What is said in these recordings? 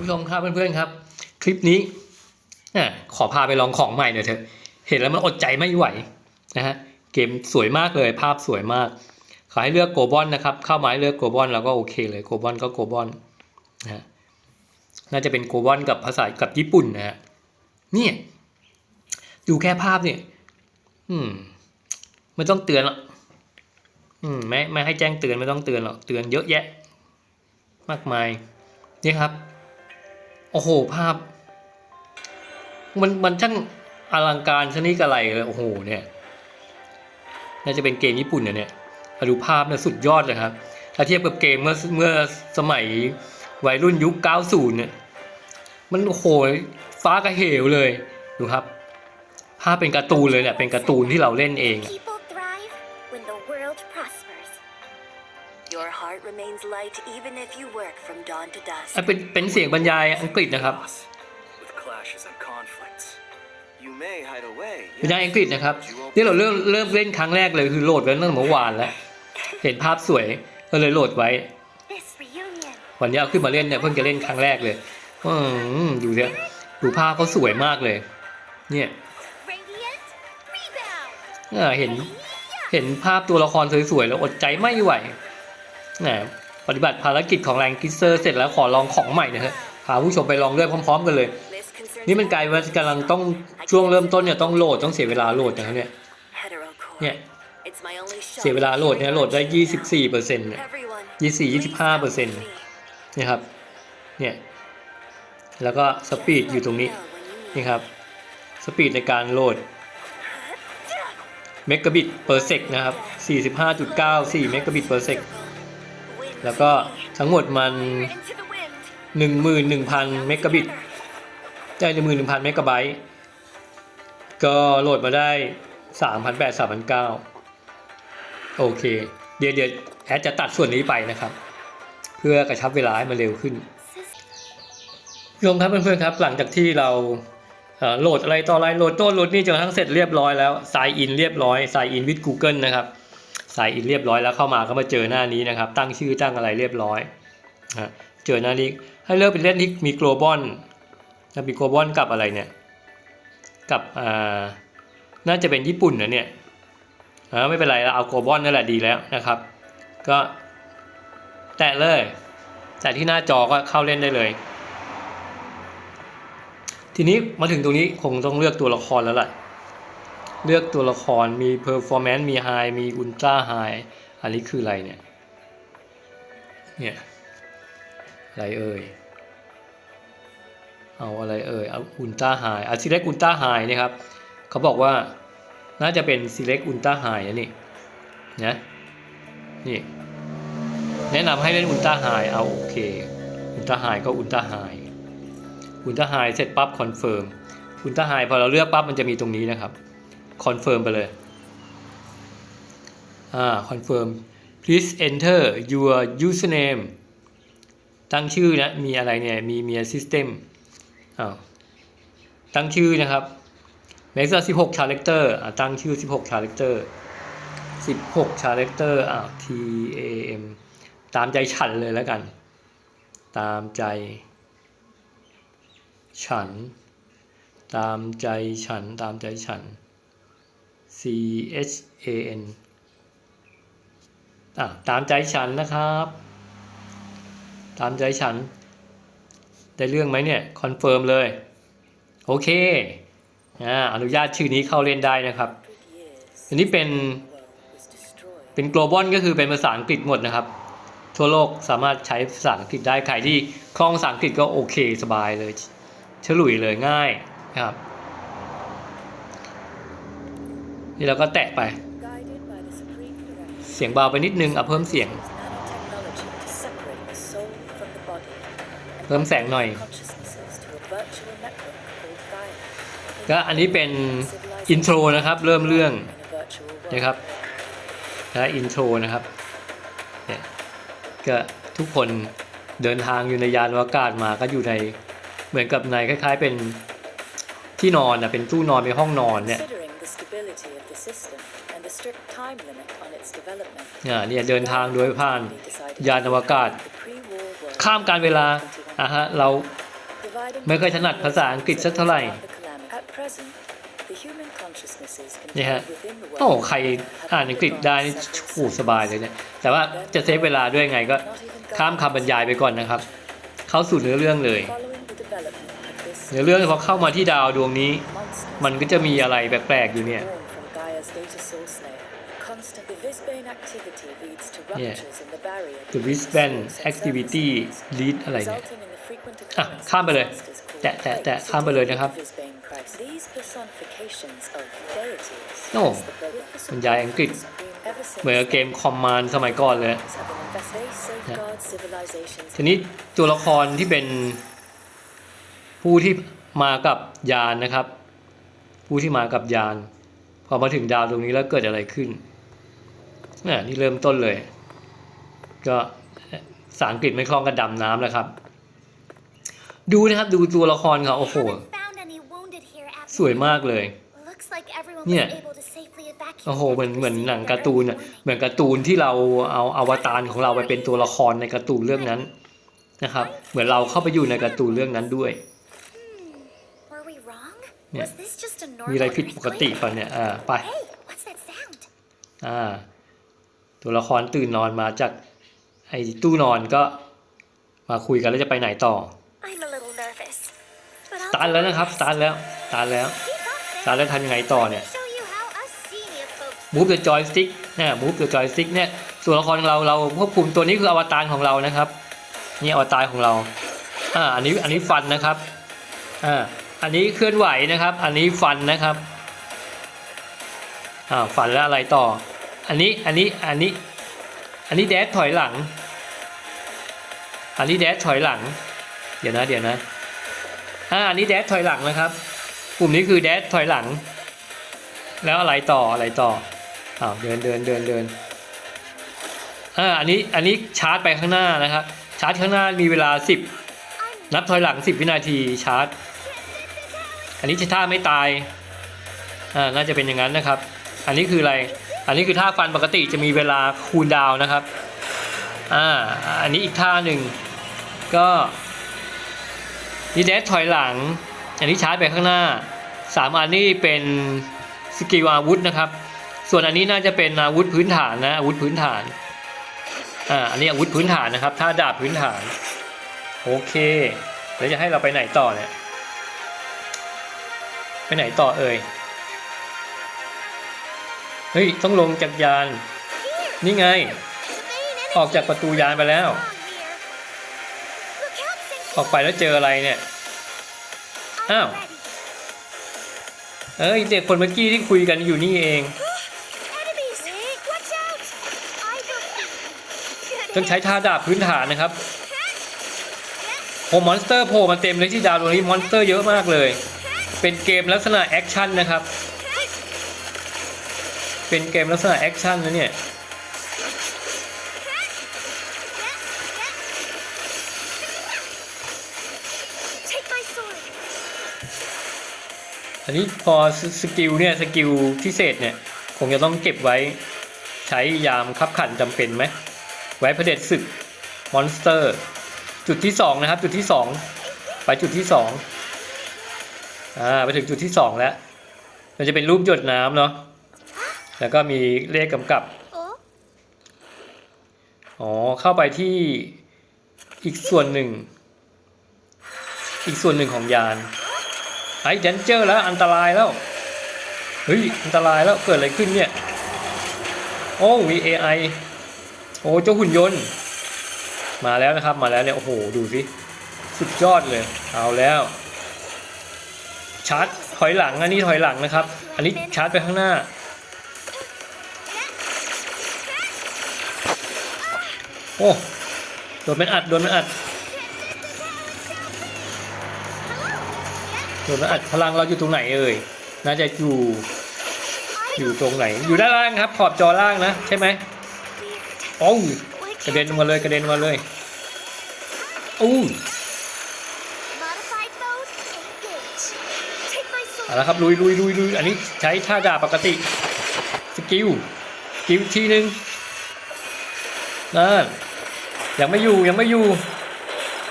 ผู้ชมครับเพื่อนๆครับ คลิปนี้ขอพาไปลองของใหม่หน่อยเถอะ เห็นแล้วมันอดใจไม่ไหวนะฮะเกมสวยมากเลยภาพสวยมากขอให้เลือกโกลบอลนะครับเข้ามาให้เลือกโกลบอลเราก็โอเคเลยโกลบอลก็โกลบอลนะฮะน่าจะเป็นโกลบอลกับภาษากับญี่ปุ่นนะฮะเนี่ยดูแค่ภาพเนี่ยอืมไม่ต้องเตือนหรอกอืมไม่ไม่ให้แจ้งเตือนไม่ต้องเตือนหรอกเตือนเยอะแยะ มากมายนี่ครับ โอ้โห ภาพ มันมันช่างอลังการชนิดอะไรเลยโอ้โหเนี่ยน่าจะเป็นเกมญี่ปุ่นนะเนี่ยดูภาพเนี่ยสุดยอดเลยครับ ถ้าเทียบกับเกมเมื่อเมื่อสมัยวัยรุ่นยุค 90 เนี่ย มันโอ้โหฟ้ากระเหวเลย ดูครับ ภาพเป็นการ์ตูนเลยเนี่ย เป็นการ์ตูนที่เราเล่นเอง People thrive remains light even if you work from dawn to dusk. อะเป็นเป็นเสียงบรรยายอังกฤษนะครับ With clashes and conflicts. You may hide away. บรรยายอังกฤษนะครับ นี่เราเริ่มเริ่มเล่นครั้งแรกเลยคือโหลดไว้ตั้งแต่เมื่อวานแล้ว เห็นภาพสวยก็เลยโหลดไว้ This reunion. วันนี้เอาขึ้นมาเล่นเนี่ยเพิ่งจะเล่นครั้งแรกเลยอืมดูเนี่ยดูภาพเขาสวยมากเลย เนี่ย Radiant rebound. อ่าเห็นเห็นภาพตัวละครสวยๆแล้วอดใจไม่ไหว นะปฏิบัติภารกิจของแรงกิเซอร์เสร็จแล้วขอลองของใหม่นะฮะพาผู้ชมไปลองด้วยพร้อม ๆ กันเลย นี่มันกลายว่ากำลังต้องช่วงเริ่มต้นเนี่ยต้องโหลดต้องเสียเวลาโหลดนะครับเนี่ยเนี่ยเสียเวลาโหลดเนี่ยโหลดได้24เปอร์เซ็นต์เนี่ย Everyone, 24 please 25เปอร์เซ็นต์นี่ครับเนี่ยแล้วก็สปีดอยู่ตรงนี้นี่ครับสปีดในการโหลดเมกะบิตเปอร์เซกนะครับ45.94เมกะบิตเปอร์เซก แล้วก็ทั้งหมดมัน11,000เมกะบิตได้11,000เมกะไบต์ก็โหลดมาได้3,800 3,900โอเค เดี๋ยวเดี๋ยวแอดจะตัดส่วนนี้ไปนะครับ เพื่อกระชับเวลาให้มันเร็วขึ้นโยมครับเพื่อนๆครับ หลังจากที่เราโหลดอะไรต่ออะไรโหลดโต้นโหลดนี่จนทั่งเสร็จเรียบร้อยแล้ว sign in เรียบร้อย sign in with Google นะครับ sign in เรียบร้อยแล้วเข้ามาก็มาเจอหน้านี้นะครับ ตั้งชื่อตั้งอะไรเรียบร้อยฮะเจอหน้านี้ให้เลือกเป็นเล่นที่มี global นะมี global กับอะไรเนี่ยกับอ่าน่าจะเป็นญี่ปุ่นนะเนี่ยอ่าไม่เป็นไรเราเอา global นั่นแหละดีแล้วนะครับ ก็แตะเลยแต่ที่หน้าจอก็เข้าเล่นได้เลย ทีนี้มาถึงตรงนี้คงต้องเลือกตัวละครแล้วแหละ เลือกตัวละครมี performance มี high มี ultra high อันนี้คืออะไรเนี่ย เนี่ย อะไรเอ่ย เอาอะไรเอ่ย เอา ultra high อะ select ultra high เนี่ยครับ เขาบอกว่าน่าจะเป็น select ultra high นะนี่นะนี่ แนะนำให้เล่นอุลตร้าไฮเอาโอเค อุลตร้าไฮก็อุลตร้าไฮอุลตร้าไฮเสร็จปั๊บคอนเฟิร์มอุลตร้าไฮพอเราเลือกปั๊บมันจะมีตรงนี้นะครับ คอนเฟิร์มไปเลย อ่าคอนเฟิร์ม please enter your username ตั้งชื่อนะมีอะไรเนี่ย มีมี system อ้าวตั้งชื่อนะครับ next 16 character อ่าตั้งชื่อ16 character 16 character อ่า T A M ตามใจฉันเลยแล้วกัน ตามใจ ฉัน ตามใจฉัน ตามใจฉัน C H A N อะตามใจฉันนะครับ ตามใจฉัน ได้เรื่องไหมเนี่ย คอนเฟิร์มเลย โอเคอ่าอนุญาตชื่อนี้เข้าเล่นได้นะครับ อันนี้เป็น เป็น global ก็คือเป็นภาษาอังกฤษหมดนะครับ ทั่วโลกสามารถใช้ภาษาอังกฤษได้ ใครที่คล่องภาษาอังกฤษก็โอเคสบายเลย ฉลุยเลยง่ายนะครับ นี่เราก็แตะไป เสียงเบาไปนิดนึงเอาเพิ่มเสียง เพิ่มแสงหน่อย ก็อันนี้เป็นอินโทรนะครับ เริ่มเรื่องนะครับนะอินโทรนะครับเนี่ยก็ทุกคนเดินทางอยู่ในยานอวกาศมาก็อยู่ในเหมือนกับในคล้าย ๆเป็นที่นอนนะเป็นตู้นอนเป็นห้องนอนเนี่ย the strict time limit on its development, อ่าเนี่ยเดินทางโดยผ่าน we decided ยานอวกาศ the pre-war world ข้ามการเวลาอะฮะเราไม่ค่อยถนัดภาษาอังกฤษสักเท่าไหร่ At present, the human consciousnesses นี่ฮะ contained within the โอ้ world ใครอ่านอังกฤษได้นี่โอ้สบายเลยเนี่ยแต่ว่าจะเซฟเวลาด้วยไงก็ข้ามคำบรรยายไปก่อนนะครับ เข้าสู่เนื้อเรื่องเลย following the development of this เนื้อเรื่องพอเข้ามาที่ดาวดวงนี้ monster มันก็จะมีอะไรแปลกๆอยู่เนี่ย the Visbane activity leads to Yeah. ruptures in the barrier. The between Visbane source and activity surface lead อะไรเนี่ย resulting in the frequent อะ occurrence ข้ามไปเลย of disasters called แตะแตะแตะ plagues ข้ามไปเลยนะครับ of Visbane Christ. These personifications of deities โอ้ as the birth บรรยายอังกฤษ ever since เหมือนกับเกมคอมมานด์สมัยก่อนเลย have been invest- They safeguard civilizations ทีนี้ตัวละครที่เป็นผู้ที่มากับยานนะครับ ผู้ที่มากับยาน พอมาถึงดาวตรงนี้แล้วเกิดอะไรขึ้น น่ะนี่เริ่มต้นเลย ก็ภาษาอังกฤษไม่คล่องกระดำน้ำแล้วครับ ดูนะครับดูตัวละครเขาโอ้โห Haven't found any wounded here at สวยมากเลย Looks like everyone Yeah. was able to safely evacuate โอ้โหเหมือน before เหมือน receiving หนัง their การ์ตูน early อะ warning. เหมือนการ์ตูนที่เราเอาอวตารของเราไปเป็นตัวละครในการ์ตูนเรื่องนั้นนะครับ เหมือนเราเข้าไปอยู่ในการ์ตูนเรื่องนั้นด้วย Were we wrong? Yeah. Was this just a มีอะไร normal ผิดปกติ earthquake? ป่ะเนี่ยอ่าไป Hey, what's that sound? อ่า ตัวละครตื่นนอนมาจากไอ้ตู้นอนก็มาคุยกันแล้วจะไปไหนต่อ I'm a little nervous. But ส I'll ตาร์ทแล้วนะครับสตาร์ทแล้วสตาร์ทแล้ว keep up สตาร์ทแล้วทำยังไงต่อเนี่ย Show you how us senior folks มูฟ the joystick เนี่ยมูฟ the joystick เนี่ยตัวละครของเราเราควบคุมตัวนี้คืออวตารของเรานะครับนี่อวตารของเราอ่าอันนี้อันนี้ฟันนะครับอ่าอันนี้เคลื่อนไหวนะครับ อันนี้ฟันนะครับอ่าฟันแล้วอะไรต่อ อันนี้อันนี้อันนี้อันนี้แดชถอยหลัง อันนี้แดชถอยหลัง เดี๋ยวนะเดี๋ยวนะอ่าอันนี้แดชถอยหลังนะครับ กลุ่มนี้คือแดชถอยหลัง แล้วอะไรต่ออะไรต่ออ้าวเดินเดินเดินเดินอ่าอันนี้อันนี้ชาร์จไปข้างหน้านะครับ ชาร์จข้างหน้ามีเวลา 10 นับถอยหลัง 10 วินาทีชาร์จ อันนี้ท่าไม่ตายอ่าน่าจะเป็นอย่างนั้นนะครับ อันนี้คืออะไร อันนี้คือท่าฟันปกติจะมีเวลาคูลดาวนะครับ อ่า อันนี้อีกท่าหนึ่ง ก็นี่แดชถอยหลัง อันนี้ชาร์จไปข้างหน้าสามอันนี้เป็นสกิลอาวุธนะครับ ส่วนอันนี้น่าจะเป็นอาวุธพื้นฐานนะ อาวุธพื้นฐาน อ่า อันนี้อาวุธพื้นฐานนะครับ ท่าดาบพื้นฐาน โอเค แล้วจะให้เราไปไหนต่อเนี่ย ไปไหนต่อเอ่ย เฮ้ย ต้องลงจากยาน นี่ไง ออกจากประตูยานไปแล้ว ออกไปแล้วเจออะไรเนี่ย I'm Ow. ready. เอ้ย เด็กคนเมื่อกี้ที่คุยกันอยู่นี่เอง ต้องใช้ท่าดาบพื้นฐานนะครับโอมอนสเตอร์โผล่มาเต็มเลยที่ดาวดวงนี้มอนสเตอร์เยอะมากเลย เป็นเกมลักษณะแอคชั่นนะครับ เป็นเกมลักษณะแอคชั่นนะเนี่ยอันนี้พอสสกิลเนี่ยสกิลพิเศษเนี่ยคงจะต้องเก็บไว้ใช้ยามคับขันจำเป็นไหม ไว้เผด็จศึกมอนสเตอร์ จุดที่สองนะครับจุดที่สองไปจุดที่สองอ่าไปถึงจุดที่สองแล้ว มันจะเป็นรูปหยดน้ำเนาะ แล้วก็มีเลขกำกับ Oh, อ๋อ เข้าไปที่อีกส่วนหนึ่ง อีกส่วนหนึ่งของยาน ไอ้เดนเจอร์แล้วอันตรายแล้ว เฮ้ย อันตรายแล้วเกิดอะไรขึ้นเนี่ย โอ้ VAI โอ้เจ้าหุ่นยนต์ มาแล้วนะครับ มาแล้วเนี่ย โอ้โห ดูสิ สุดยอดเลย เอาแล้วชาร์จถอยหลังอันนี้ถอยหลังนะครับ อันนี้ชาร์จไปข้างหน้า โอ้โดนมันอัดโดนมันอัดโดนมันอัดพลังเราอยู่ตรงไหนเอ่ยน่าจะอยู่อยู่ตรงไหน อยู่ด้านล่างครับ ขอบจอล่างนะ ใช่ไหมโอ้กระเด็นมาเลยกระเด็นมาเลยโอ้เอาละครับลุยลุยลุยลุยอันนี้ใช้ท่าดาบปกติสกิลสกิลทีหนึ่งนั่น ยังไม่อยู่ยังไม่อยู่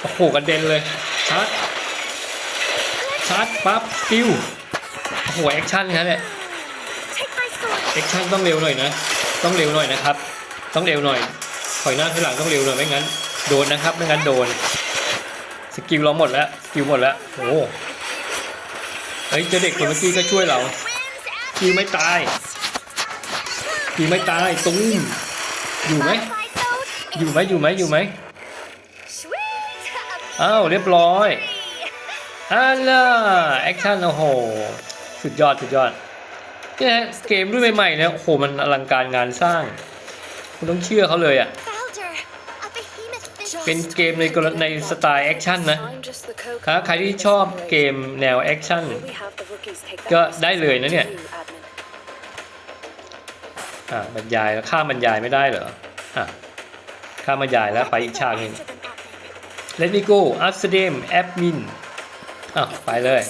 โอ้โหกระเด็นเลยชาร์จชาร์จปั๊บฟิวโอ้โหแอคชั่นครับเนี่ยแอคชั่นต้องเร็วหน่อยนะ ต้องเร็วหน่อยนะครับ ต้องเร็วหน่อยถอยหน้าถอยหลังต้องเร็วหน่อยไม่งั้นโดนนะครับไม่งั้นโดน สกิลเราหมดแล้วสกิลหมดแล้วโอ้โหเฮ้ยเจ้าเด็กคนเมื่อกี้ก็ช่วยเรา Wins คิวไม่ตายคิวไม่ตายตุ้มอยู่ไหม อยู่ไหมอยู่ไหมอยู่ไหม Sweet. อ้าวเรียบร้อยอันล่ะแอคชั่นโอ้โห สุดยอดสุดยอดเนี่ยฮะเกมรุ่นใหม่ๆเนี่ยโอ้โหมันอลังการงานสร้าง คุณต้องเชื่อเขาเลยอะ Balder. A behemoth fish. เป็นเกมในกรในสไตล์แอคชั่นนะ I'm just the co ถ้าใครที่ชอบเกมแนวแอคชั่น Will we have the rookies take that ก็ message ได้เลยนะเนี่ย to you, admin? อ่าบรรยายแล้วข้ามบรรยายไม่ได้เหรออะ ข้ามาใหญ่แล้วไปอีกฉากหนึ่งเลนิโกอัพสเดมแ admin อะไปเลย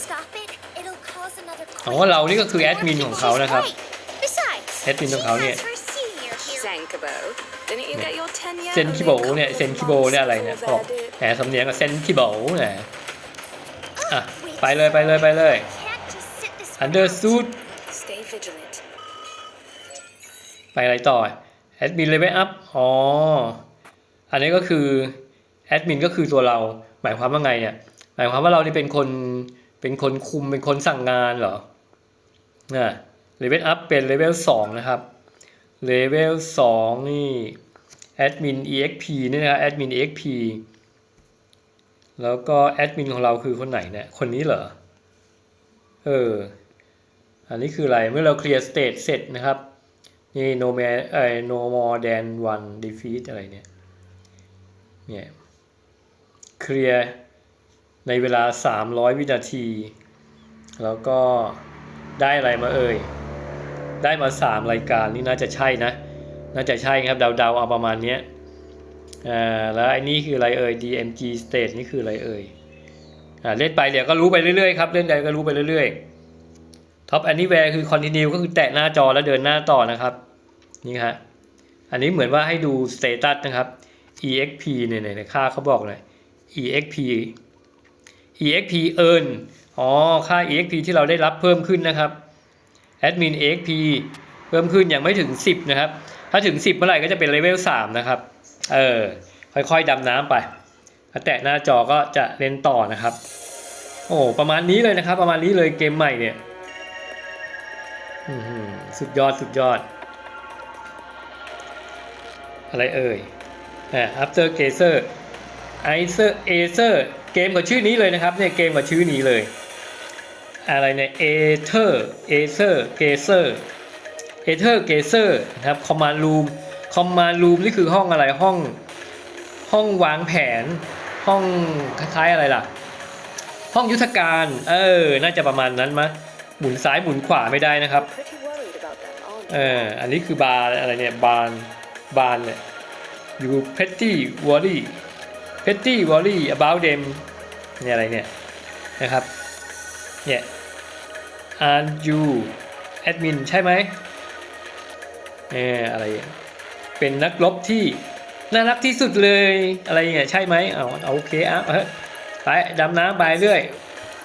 อ๋อเรานี่ก็คือแอดมินของเขานะครับแอดมินของเขาเนี่ยเซนคิโบเนี่ยเซนคิโบเนี่ยอะไรเนี่ยออกแหมสำเนียงกับเซนคิโบเนี่ยอะไปเลยไปเลยไปเลย Under suit ไปอะไรต่อแอดมินเลเวลอัพอ๋อ อันนี้ก็คือแอดมินก็คือตัวเราหมายความว่าไงเนี่ยหมายความว่าเรานี่เป็นคนเป็นคนคุมเป็นคนสั่งงานเหรอนะเลเวลอัพเป็นเลเวลสองนะครับเลเวลสองนี่แอดมิน exp นี่นะครับแอดมิน exp แล้วก็แอดมินของเราคือคนไหนเนี่ยคนนี้เหรอเอออันนี้คืออะไรเมื่อเราเคลียร์สเตทเสร็จนะครับนี่ no more เอ่อ no more than one defeat อะไรเนี่ย เนี่ยเคลียร์ในเวลา 300 วินาที แล้วก็ได้อะไรมาเอ่ย ได้มา 3 รายการนี่น่าจะใช่นะ น่าจะใช่ครับเดาๆเอาประมาณนี้อ่าแล้วไอ้นี่คืออะไรเอ่ย DMG state นี่คืออะไรเอ่ยอ่าเล่นไปเดี๋ยวก็รู้ไปเรื่อยๆครับ เล่นไปก็รู้ไปเรื่อยๆ Top Anywhere คือ Continue ก็คือแตะหน้าจอแล้วเดินหน้าต่อนะครับ นี่ฮะ อันนี้เหมือนว่าให้ดู status นะครับ exp เนี่ยเนี่ยค่าเขาบอกเลย exp exp earn อ๋อ ค่า exp ที่เราได้รับเพิ่มขึ้นนะครับ admin exp เพิ่มขึ้นยังไม่ถึง 10 นะครับ ถ้าถึง 10 เมื่อไหร่ก็จะเป็นเลเวล3นะครับ เออ ค่อยๆดำน้ำไปแตะหน้าจอก็จะเล่นต่อนะครับ โอ้ประมาณนี้เลยนะครับ ประมาณนี้เลยเกมใหม่เนี่ยสุดยอดสุดยอด อะไรเอ่ย after gazer icer acer เกมกับชื่อนี้เลยนะครับเนี่ยเกมกับชื่อนี้เลย อะไรเนี่ย aether acer gazer aether gazer นะครับ command room command room นี่คือห้องอะไรห้องห้องวางแผนห้องคล้ายๆอะไรล่ะ ห้องยุทธการ เออ น่าจะประมาณนั้นมะหมุนซ้ายหมุนขวาไม่ได้นะครับ เออ อันนี้คือบาร์อะไรเนี่ย บานบานเนี่ย you petty worry petty worry about them เนี่ยอะไรเนี่ยนะครับ เนี่ย are you admin ใช่ไหมเอออะไรอะเป็นนักรบที่น่ารักที่สุดเลยอะไรเนี่ยใช่ไหมเอาเอาโอเคอะเฮ้ยไปดำน้ำไปเรื่อย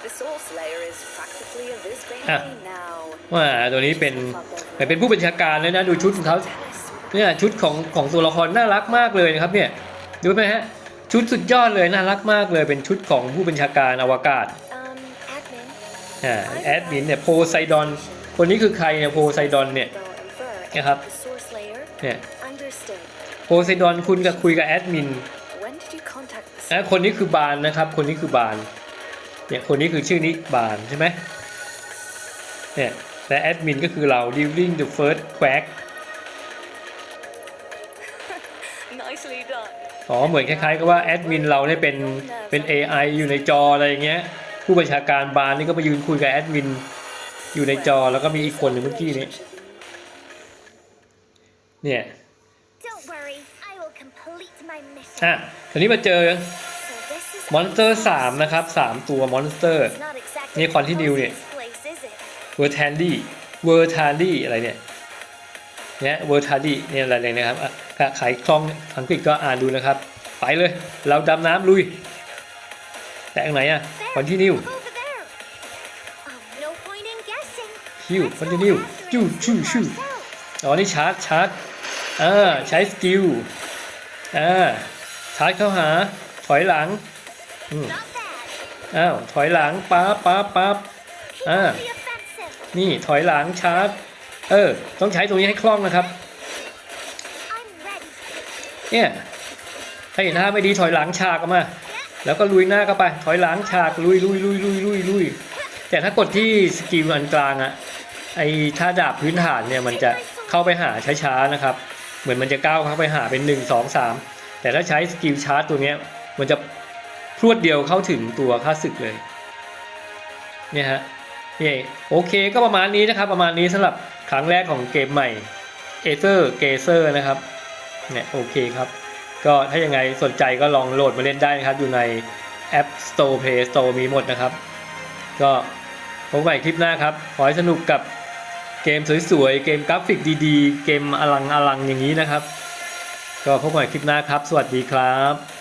The Soul Slayer is practically a Visbane Ah. now. ว่าตัวนี้เป็นเหมือนเป็นผู้บัญชาการเลยนะ ดูชุดของเขา เนี่ยชุดของของตัวละครน่ารักมากเลยนะครับเนี่ยดูไหมฮะชุดสุดยอดเลยน่ารักมากเลยเป็นชุดของผู้บัญชาการอวกาศ Um, admin. อ่าแอดมินเนี่ยโพไซดอนคนนี้คือใครเนี่ยโพไซดอนเนี่ย Though infer. นะครับ The Sword Slayer. เนี่ย Understood. โพไซดอนคุณกับคุยกับแอดมิน When did you contact the นะคนนี้คือบานนะครับ คนนี้คือบานเนี่ยคนนี้คือชื่อนี้บานใช่ไหมเนี่ยและแอดมินก็คือเรา dealing the first quack อ๋อเหมือนคล้ายๆกับว่าแอดมินเราเนี่ยเป็นเป็น AI อยู่ในจออะไรอย่างเงี้ย ผู้บัญชาการบาร์นี่ก็มายืนคุยกับแอดมินอยู่ในจอแล้วก็มีอีกคนหนึ่งเมื่อกี้นี้เนี่ยอะทีนี้มาเจอมอนสเตอร์สามนะครับสามตัวมอนสเตอร์ It's not exactly นี่ continue เนี่ยเวอร์แทนดี้เวอร์ทานดี้อะไรเนี่ยเนี่ยเวอร์ทานดี้เนี่ยอะไรเนี่ยนะครับอะ ขายคล่องอังกฤษก็อ่านดูนะครับ ไปเลย เราดำน้ำลุย แต่อันไหนอะคอนที่นิว Look over there. ฮิวคอนติเนียจูชูชูอ๋อนี่ชาร์จชาร์จอ่าใช้สกิลอ่าชาร์จเข้าหา ถอยหลังอืมอ้าวถอยหลังปั๊บปั๊บปั๊บ Keep Ah. up the offensive. นี่ถอยหลังชาร์จ เออ ต้องใช้ตรงนี้ให้คล่องนะครับ เนี่ยถ้าเห็นท่าไม่ดีถอยหลังฉากออกมา แล้วก็ลุยหน้าเข้าไป ถอยหลังฉากลุยลุยลุยลุยลุยลุยแต่ถ้ากดที่สกิลอันกลางอะไอท่าดาบพื้นฐานเนี่ยมันจะเข้าไปหาช้าๆนะครับ เหมือนมันจะก้าวเข้าไปหาเป็นหนึ่งสองสามแต่ถ้าใช้สกิลชาร์จตัวเนี้ยมันจะพรวดเดียวเข้าถึงตัวค่าศึกเลยเนี่ยฮะนี่โอเคก็ประมาณนี้นะครับ ประมาณนี้สำหรับครั้งแรกของเกมใหม่เอเซอร์เกเซอร์นะครับ เนี่ยโอเคครับ ก็ถ้ายังไงสนใจก็ลองโหลดมาเล่นได้นะครับ อยู่ในแอป Store Play Store มีหมดนะครับ ก็พบใหม่คลิปหน้าครับ ขอให้สนุกกับเกมสวยๆ เกมกราฟิกดีๆ เกมอลังอลังอย่างนี้นะครับ ก็พบใหม่คลิปหน้าครับ สวัสดีครับ